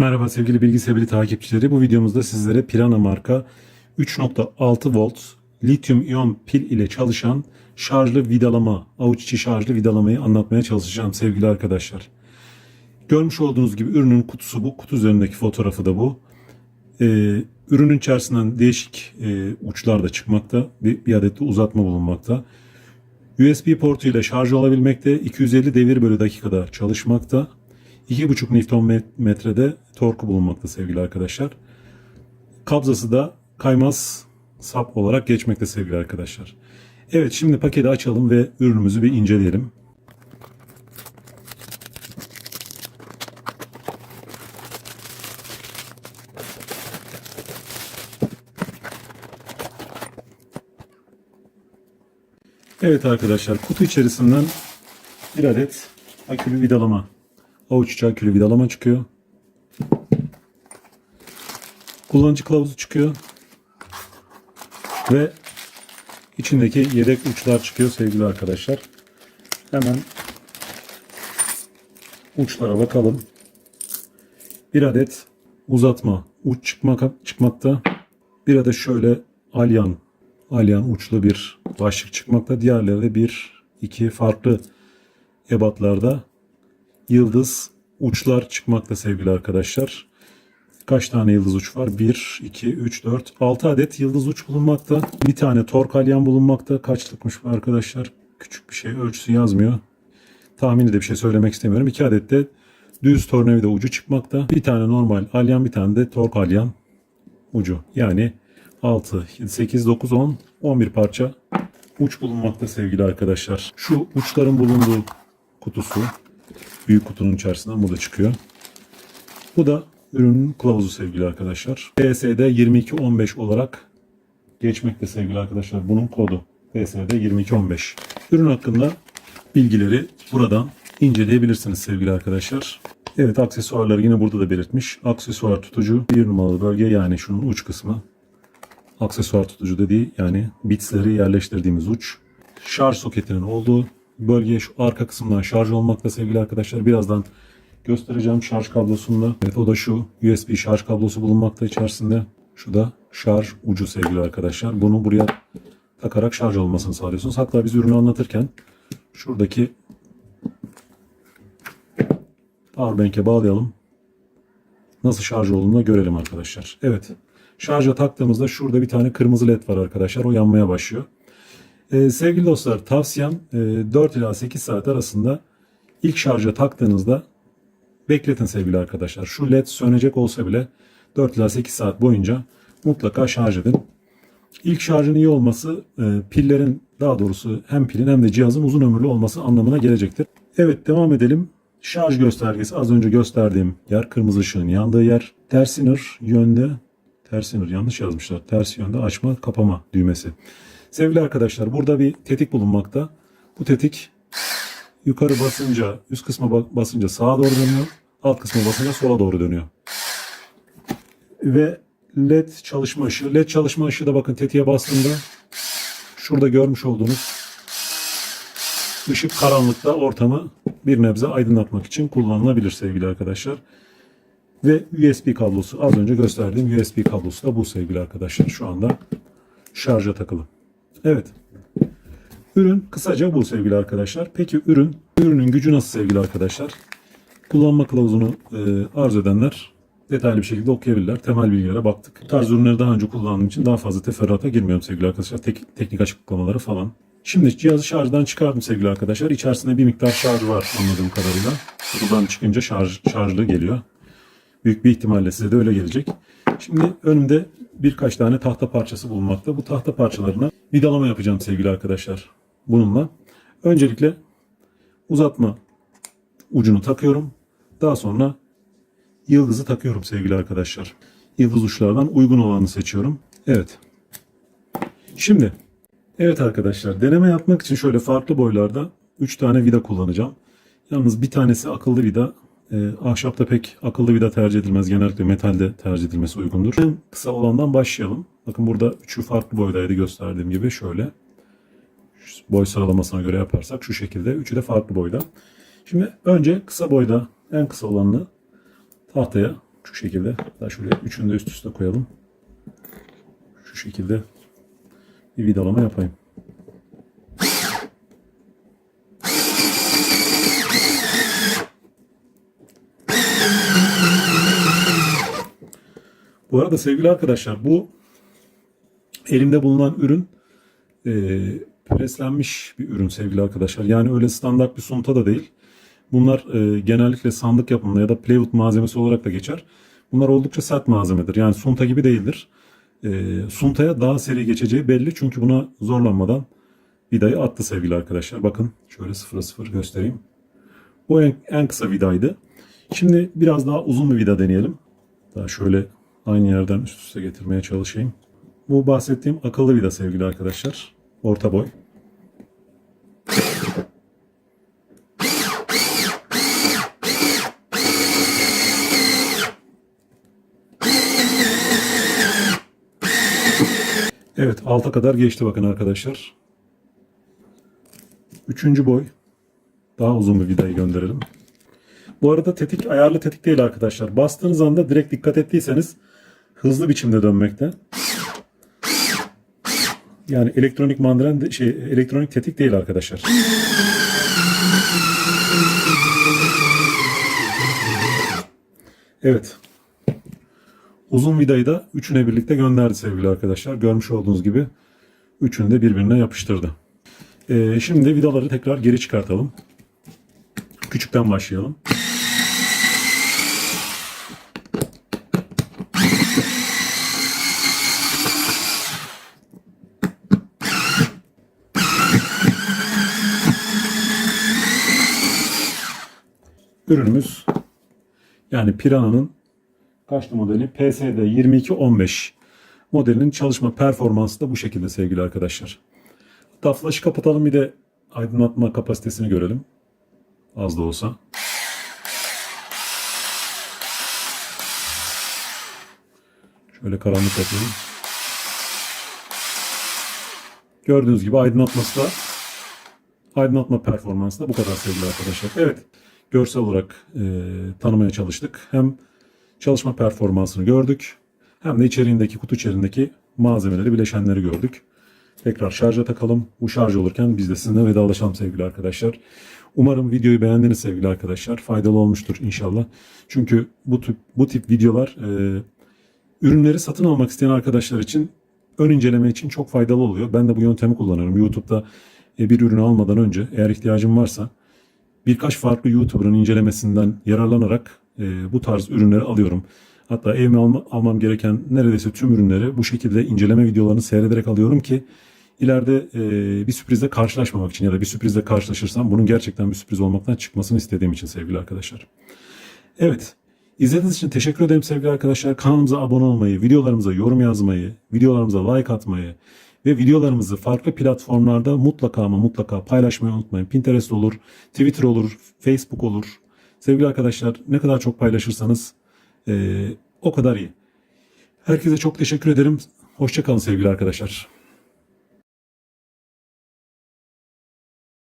Merhaba sevgili Bilgi takipçileri. Bu videomuzda sizlere Pirana marka 3.6 volt lityum iyon pil ile çalışan şarjlı vidalama, avuç içi şarjlı vidalamayı anlatmaya çalışacağım sevgili arkadaşlar. Görmüş olduğunuz gibi ürünün kutusu bu. Kutu üzerindeki fotoğrafı da bu. Ee, ürünün içerisinden değişik e, uçlar da çıkmakta. Bir, bir adet de uzatma bulunmakta. USB portu ile şarj olabilmekte. 250 devir bölü dakikada çalışmakta. 2,5 Nm'de torku bulunmakta sevgili arkadaşlar. Kabzası da kaymaz sap olarak geçmekte sevgili arkadaşlar. Evet şimdi paketi açalım ve ürünümüzü bir inceleyelim. Evet arkadaşlar kutu içerisinden bir adet akülü vidalama avuç içi akülü vidalama çıkıyor. Kullanıcı kılavuzu çıkıyor. Ve içindeki yedek uçlar çıkıyor sevgili arkadaşlar. Hemen uçlara bakalım. Bir adet uzatma uç çıkmak, çıkmakta. Bir adet şöyle alyan alyan uçlu bir başlık çıkmakta. Diğerleri de bir iki farklı ebatlarda yıldız uçlar çıkmakta sevgili arkadaşlar. Kaç tane yıldız uç var? 1, 2, 3, 4, 6 adet yıldız uç bulunmakta. Bir tane tork alyan bulunmakta. Kaçlıkmış bu arkadaşlar? Küçük bir şey ölçüsü yazmıyor. Tahmini de bir şey söylemek istemiyorum. 2 adet de düz tornavida ucu çıkmakta. Bir tane normal alyan bir tane de tork alyan ucu. Yani 6, 7, 8, 9, 10, 11 parça uç bulunmakta sevgili arkadaşlar. Şu uçların bulunduğu kutusu büyük kutunun içerisinden bu da çıkıyor. Bu da ürünün kılavuzu sevgili arkadaşlar. PSD 2215 olarak geçmekte sevgili arkadaşlar. Bunun kodu PSD 2215. Ürün hakkında bilgileri buradan inceleyebilirsiniz sevgili arkadaşlar. Evet aksesuarları yine burada da belirtmiş. Aksesuar tutucu bir numaralı bölge yani şunun uç kısmı. Aksesuar tutucu dediği yani bitsleri yerleştirdiğimiz uç. Şarj soketinin olduğu bölge şu arka kısımdan şarj olmakta sevgili arkadaşlar. Birazdan göstereceğim şarj kablosunda. Evet o da şu USB şarj kablosu bulunmakta içerisinde. Şu da şarj ucu sevgili arkadaşlar. Bunu buraya takarak şarj olmasını sağlıyorsunuz. Hatta biz ürünü anlatırken şuradaki powerbank'e bağlayalım. Nasıl şarj olduğunu görelim arkadaşlar. Evet. Şarja taktığımızda şurada bir tane kırmızı led var arkadaşlar. O yanmaya başlıyor. Ee, sevgili dostlar tavsiyem e, 4 ila 8 saat arasında ilk şarja taktığınızda bekletin sevgili arkadaşlar. Şu led sönecek olsa bile 4 ila 8 saat boyunca mutlaka şarj edin. İlk şarjın iyi olması e, pillerin daha doğrusu hem pilin hem de cihazın uzun ömürlü olması anlamına gelecektir. Evet devam edelim. Şarj göstergesi az önce gösterdiğim yer kırmızı ışığın yandığı yer. Tersiner yönde tersiner yanlış yazmışlar. Ters yönde açma kapama düğmesi. Sevgili arkadaşlar burada bir tetik bulunmakta. Bu tetik yukarı basınca üst kısma basınca sağa doğru dönüyor. Alt kısma basınca sola doğru dönüyor. Ve led çalışma ışığı. Led çalışma ışığı da bakın tetiğe bastığında şurada görmüş olduğunuz ışık karanlıkta ortamı bir nebze aydınlatmak için kullanılabilir sevgili arkadaşlar. Ve USB kablosu az önce gösterdiğim USB kablosu da bu sevgili arkadaşlar. Şu anda şarja takılı. Evet. Ürün kısaca bu sevgili arkadaşlar. Peki ürün, ürünün gücü nasıl sevgili arkadaşlar? Kullanma kılavuzunu e, arz edenler detaylı bir şekilde okuyabilirler. Temel bilgilere baktık. Bu tarz ürünleri daha önce kullandığım için daha fazla teferruata girmiyorum sevgili arkadaşlar. Tek, teknik açıklamaları falan. Şimdi cihazı şarjdan çıkardım sevgili arkadaşlar. İçerisinde bir miktar şarj var anladığım kadarıyla. Buradan çıkınca şarj, şarjlı geliyor. Büyük bir ihtimalle size de öyle gelecek. Şimdi önümde birkaç tane tahta parçası bulunmakta. Bu tahta parçalarına vidalama yapacağım sevgili arkadaşlar. Bununla. Öncelikle uzatma ucunu takıyorum. Daha sonra yıldızı takıyorum sevgili arkadaşlar. Yıldız uçlardan uygun olanı seçiyorum. Evet. Şimdi evet arkadaşlar deneme yapmak için şöyle farklı boylarda 3 tane vida kullanacağım. Yalnız bir tanesi akıllı vida. E, ahşapta pek akıllı vida tercih edilmez. Genellikle metalde tercih edilmesi uygundur. En kısa olandan başlayalım. Bakın burada üçü farklı boydaydı gösterdiğim gibi şöyle. Boy sıralamasına göre yaparsak şu şekilde. Üçü de farklı boyda. Şimdi önce kısa boyda en kısa olanını tahtaya Şu şekilde. Daha şöyle üçünü de üst üste koyalım. Şu şekilde bir vidalama yapayım. Bu arada sevgili arkadaşlar bu elimde bulunan ürün e, preslenmiş bir ürün sevgili arkadaşlar. Yani öyle standart bir sunta da değil. Bunlar e, genellikle sandık yapımında ya da plywood malzemesi olarak da geçer. Bunlar oldukça sert malzemedir. Yani sunta gibi değildir. E, suntaya daha seri geçeceği belli. Çünkü buna zorlanmadan vidayı attı sevgili arkadaşlar. Bakın şöyle sıfıra sıfır göstereyim. Bu en, en kısa vidaydı. Şimdi biraz daha uzun bir vida deneyelim. Daha şöyle aynı yerden üst üste getirmeye çalışayım. Bu bahsettiğim akıllı vida sevgili arkadaşlar. Orta boy. Evet alta kadar geçti bakın arkadaşlar. Üçüncü boy. Daha uzun bir vidayı gönderelim. Bu arada tetik ayarlı tetik değil arkadaşlar. Bastığınız anda direkt dikkat ettiyseniz hızlı biçimde dönmekte. Yani elektronik mandren de, şey elektronik tetik değil arkadaşlar. Evet. Uzun vidayı da üçüne birlikte gönderdi sevgili arkadaşlar. Görmüş olduğunuz gibi üçünü de birbirine yapıştırdı. Ee, şimdi vidaları tekrar geri çıkartalım. Küçükten başlayalım. Ürünümüz yani Piranha'nın kaçlı modeli? PSD 2215 modelinin çalışma performansı da bu şekilde sevgili arkadaşlar. Hatta flash'ı kapatalım bir de aydınlatma kapasitesini görelim. Az da olsa. Şöyle karanlık yapayım. Gördüğünüz gibi aydınlatması da aydınlatma performansı da bu kadar sevgili arkadaşlar. Evet görsel olarak e, tanımaya çalıştık. Hem çalışma performansını gördük hem de içeriğindeki kutu içerisindeki malzemeleri bileşenleri gördük. Tekrar şarja takalım. Bu şarj olurken biz de sizinle vedalaşalım sevgili arkadaşlar. Umarım videoyu beğendiniz sevgili arkadaşlar. Faydalı olmuştur inşallah. Çünkü bu tip, bu tip videolar e, ürünleri satın almak isteyen arkadaşlar için ön inceleme için çok faydalı oluyor. Ben de bu yöntemi kullanıyorum. YouTube'da e, bir ürünü almadan önce eğer ihtiyacım varsa birkaç farklı YouTuber'ın incelemesinden yararlanarak e, bu tarz ürünleri alıyorum. Hatta evime alma, almam gereken neredeyse tüm ürünleri bu şekilde inceleme videolarını seyrederek alıyorum ki ileride e, bir sürprizle karşılaşmamak için ya da bir sürprizle karşılaşırsam bunun gerçekten bir sürpriz olmaktan çıkmasını istediğim için sevgili arkadaşlar. Evet. İzlediğiniz için teşekkür ederim sevgili arkadaşlar. Kanalımıza abone olmayı, videolarımıza yorum yazmayı, videolarımıza like atmayı ve videolarımızı farklı platformlarda mutlaka ama mutlaka paylaşmayı unutmayın. Pinterest olur, Twitter olur, Facebook olur. Sevgili arkadaşlar ne kadar çok paylaşırsanız e, o kadar iyi. Herkese çok teşekkür ederim. Hoşçakalın sevgili arkadaşlar.